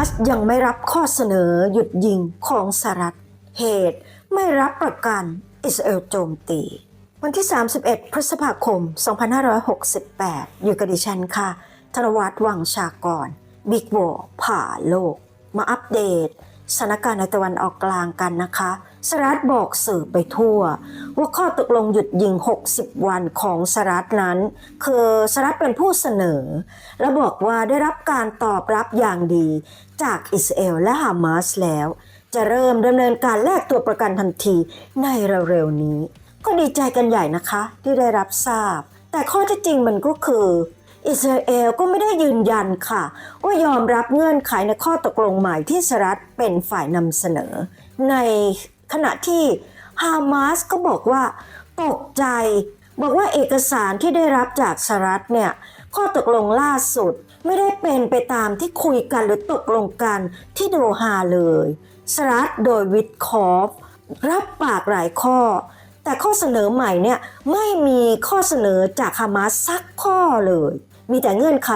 มาสยังไม่รับข้อเสนอหยุดยิงของสหรัฐ เหตุไม่รับประกันอิสราเอลโจมตี วันที่ 31 พฤษภาคม 2568 อยู่กับดิฉันค่ะ ธนวัฒน์วังชากร บิ๊กวอผ่าโลก มาอัปเดต สถานการณ์ในตะวันออกกลางกันนะคะสหรัฐบอกสื่อไปทั่ว ว่าข้อตกลงหยุดยิง 60 วันของสหรัฐนั้น คือสหรัฐเป็นผู้เสนอ และบอกว่าได้รับการตอบรับอย่างดีจากอิสราเอลและฮามาสแล้ว จะเริ่มดำเนินการแลกตัวประกันทันทีในเร็วๆนี้ ก็ดีใจกันใหญ่นะคะที่ได้รับทราบ แต่ข้อเท็จจริงมันก็คือ อิสราเอลก็ไม่ได้ยืนยันค่ะ ว่ายอมรับเงื่อนไขในข้อตกลงใหม่ที่สหรัฐเป็นฝ่ายนำเสนอ ในขณะที่ฮามาสก็บอกว่าตกใจ บอกว่าเอกสารที่ได้รับจากสหรัฐเนี่ยข้อตกลงล่าสุดไม่ได้เป็นไปตามที่คุยกันหรือตกลงกันที่โดฮาเลยสหรัฐโดยวิทคอฟรับปากหลายข้อ แต่ข้อเสนอใหม่เนี่ยไม่มีข้อเสนอจากฮามาสสักข้อเลย มีแต่เงื่อนไข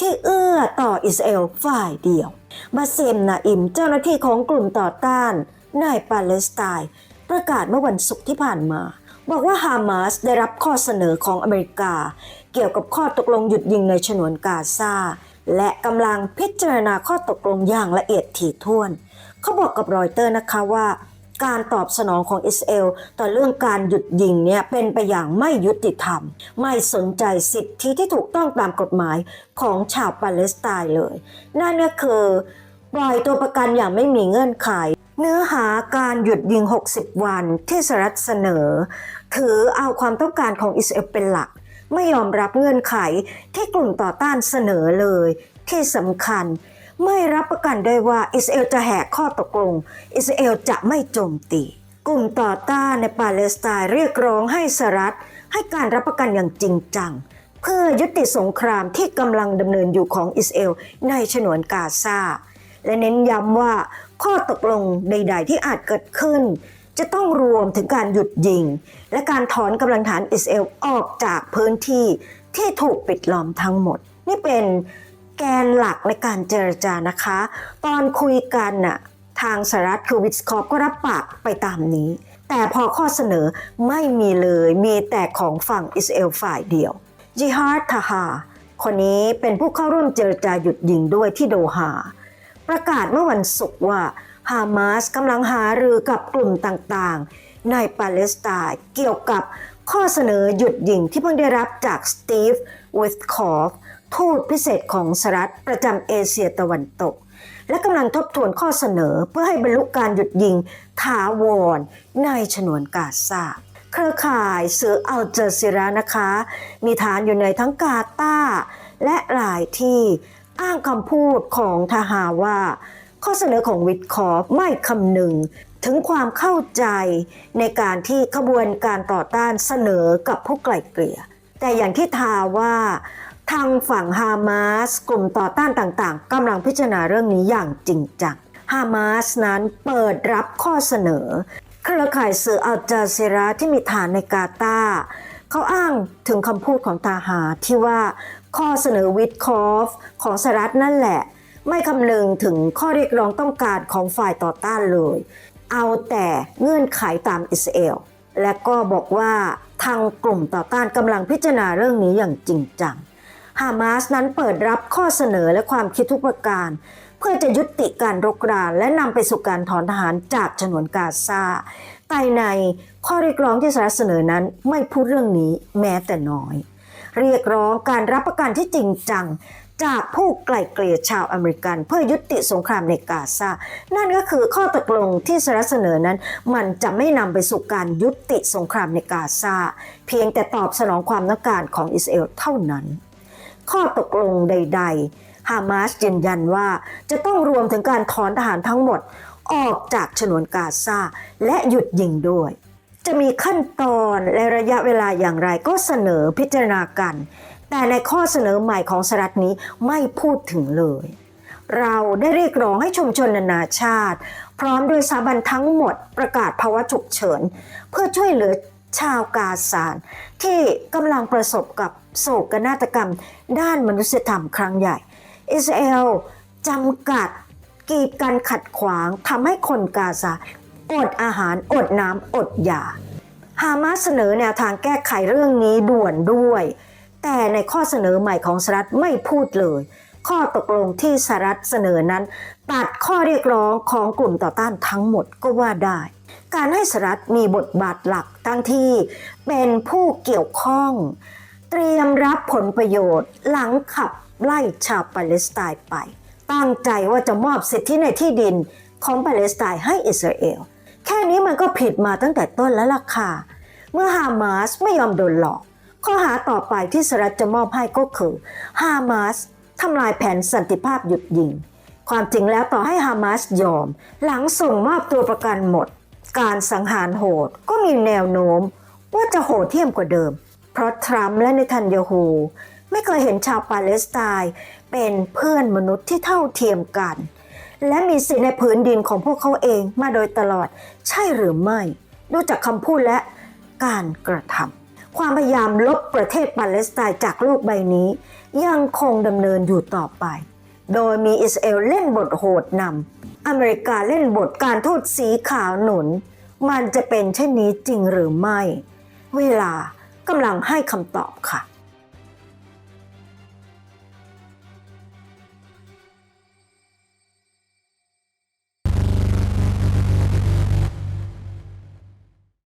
ที่เอื้อต่ออิสราเอลฝ่ายเดียวบาเซมนาอิมเจ้าหน้าที่ของกลุ่มต่อต้านในปาเลสไตน์ประกาศเมื่อวันศุกร์ที่ผ่านมา บอกว่าฮามาสได้รับข้อเสนอของอเมริกา เกี่ยวกับข้อตกลงหยุดยิงในฉนวนกาซาและกำลังพิจารณาข้อตกลงอย่างละเอียดถี่ถ้วน เขาบอกกับรอยเตอร์นะคะว่า การตอบสนองของอิสราเอลต่อเรื่องการหยุดยิงเนี่ยเป็นไปอย่างไม่ยุติธรรม ไม่สนใจสิทธิที่ถูกต้องตามกฎหมายของชาวปาเลสไตน์เลย นั่นก็คือปล่อยตัวประกันอย่างไม่มีเงื่อนไข เนื้อหาการหยุดยิง 60 วันที่สหรัฐเสนอ ถือเอาความต้องการของอิสราเอลเป็นหลัก ไม่ยอมรับเงื่อนไขที่กลุ่มต่อต้านเสนอเลย ที่สำคัญ ไม่รับประกันได้ว่าอิสราเอลจะแหกข้อตกลง อิสราเอลจะไม่โจมตี กลุ่มต่อต้านในปาเลสไตน์เรียกร้องให้สหรัฐ ให้การรับประกันอย่างจริงจัง เพื่อยุติสงครามที่กำลังดำเนินอยู่ของอิสราเอลในฉนวนกาซาและเน้นย้ำว่าข้อตกลงใด ๆ ที่อาจเกิดขึ้น จะต้องรวมถึงการหยุดยิง และการถอนกำลังฐานอิสราเอลออกจากพื้นที่ที่ถูกปิดล้อมทั้งหมด นี่เป็น แกนหลักในการเจรจานะคะ ตอนคุยกันน่ะทางสหรัฐคือวิสคอปก็รับปากไปตามนี้ แต่พอข้อเสนอไม่มีเลยมีแต่ของฝั่งอิสราเอลฝ่ายเดียวจิฮาร์ทาฮาคนนี้เป็นผู้เข้าร่วมเจรจาหยุดยิงด้วยที่โดฮาประกาศเมื่อวันศุกร์ว่าฮามาสกำลังหารือกับกลุ่มต่างๆ ในปาเลสไตน์เกี่ยวกับข้อเสนอหยุดยิงที่เพิ่งได้รับจากสตีฟวิทคอฟ ทูตพิเศษของสหรัฐประจำเอเชียตะวันตก และกำลังทบทวนข้อเสนอเพื่อให้บรรลุการหยุดยิงถาวรในฉนวนกาซาเครือข่ายสื่ออัลจาซีรานะคะ มีฐานอยู่ในทั้งกาตาและหลายที่อ้างคำพูดของทหาว่า ข้อเสนอของวิทคอฟไม่คำนึงถึงความเข้าใจในการที่ขบวนการต่อต้านเสนอกับผู้ไกล่เกลี่ย แต่อย่างที่ทาว่า ทางฝั่งฮามาสกลุ่มต่อต้านต่างๆกำลังพิจารณาเรื่องนี้อย่างจริงจังฮามาสนั้นเปิดรับข้อเสนอ เครือข่ายสื่ออัลจาซีราที่มีฐานในกาตาร์เขาอ้างถึงคำพูดของทหาที่ว่าข้อเสนอวิทคอฟของสหรัฐนั่นแหละ ไม่คำนึงถึงข้อเรียกร้องต้องการของฝ่ายต่อต้านเลย เอาแต่เงื่อนไขตามอิสราเอลและก็บอกว่าทางกลุ่มต่อต้านกำลังพิจารณาเรื่องนี้อย่างจริงจัง ฮามาสนั้นเปิดรับข้อเสนอและความคิดทุกประการ เพื่อจะยุติการรบราและนำไปสู่การถอนทหารจากฉนวนกาซาแต่ในข้อเรียกร้องที่สหรัฐเสนอนั้นไม่พูดเรื่องนี้แม้แต่น้อย เรียกร้องการรับประกันที่จริงจังจากผู้ไกล่เกลี่ยชาวอเมริกัน เพื่อยุติสงครามในกาซา นั่นก็คือข้อตกลงที่สหรัฐเสนอนั้น มันจะไม่นำไปสู่การยุติสงครามในกาซา เพียงแต่ตอบสนองความต้องการของอิสราเอลเท่านั้น ข้อตกลงใด ๆ ฮามาสยืนยันว่าจะต้องรวมถึงการถอนทหารทั้งหมดออกจากฉนวนกาซาและหยุดยิงด้วย จะมีขั้นตอนและระยะเวลาอย่างไรก็เสนอพิจารณากัน แต่ในข้อเสนอใหม่ของสหรัฐนี้ไม่พูดถึงเลย เราได้เรียกร้องให้ชุมชนนานาชาติ พร้อมด้วยสถาบันทั้งหมดประกาศภาวะฉุกเฉิน เพื่อช่วยเหลือชาวกาซานที่กำลังประสบกับ โศกนาฏกรรม ด้านมนุษยธรรมครั้งใหญ่ อิสราเอลจำกัดกีดกันขัดขวางทำให้คนกาซาอดอาหารอดน้ำอดยาฮามาสเสนอแนวทางแก้ไขเรื่องนี้ด่วนด้วย แต่ในข้อเสนอใหม่ของสหรัฐไม่พูดเลย ข้อตกลงที่สหรัฐเสนอนั้น ตัดข้อเรียกร้องของกลุ่มต่อต้านทั้งหมดก็ว่าได้ การให้สหรัฐมีบทบาทหลักทั้งที่เป็นผู้เกี่ยวข้อง เตรียมรับผลประโยชน์หลังขับไล่ชาวปาเลสไตน์ไป ตั้งใจว่าจะมอบสิทธิในที่ดินของปาเลสไตน์ให้อิสราเอล แค่นี้มันก็ผิดมาตั้งแต่ต้นแล้วล่ะค่ะ เมื่อฮามาสไม่ยอมโดนหลอก ข้อหาต่อไปที่สหรัฐจะมอบให้ก็คือฮามาสทำลายแผนสันติภาพหยุดยิง ความจริงแล้วต่อให้ฮามาสยอม หลังส่งมอบตัวประกันหมด การสังหารโหดก็มีแนวโน้ม ว่าจะโหดเทียมกว่าเดิม เพราะทรัมป์และเนทันยาฮูไม่เคยเห็นชาวปาเลสไตน์เป็นเพื่อนมนุษย์ที่เท่าเทียมกัน และมีสิทธิในผืนดินของพวกเขาเองมาโดยตลอดใช่หรือไม่ดูจากคำพูดและการกระทำความพยายามลบประเทศปาเลสไตน์จากโลกใบนี้ ยังคงดำเนินอยู่ต่อไป โดยมีอิสราเอลเล่นบทโหดนำอเมริกาเล่นบทการทูตสีขาวหนุน มันจะเป็นเช่นนี้จริงหรือไม่ เวลา กำลังให้คำตอบค่ะ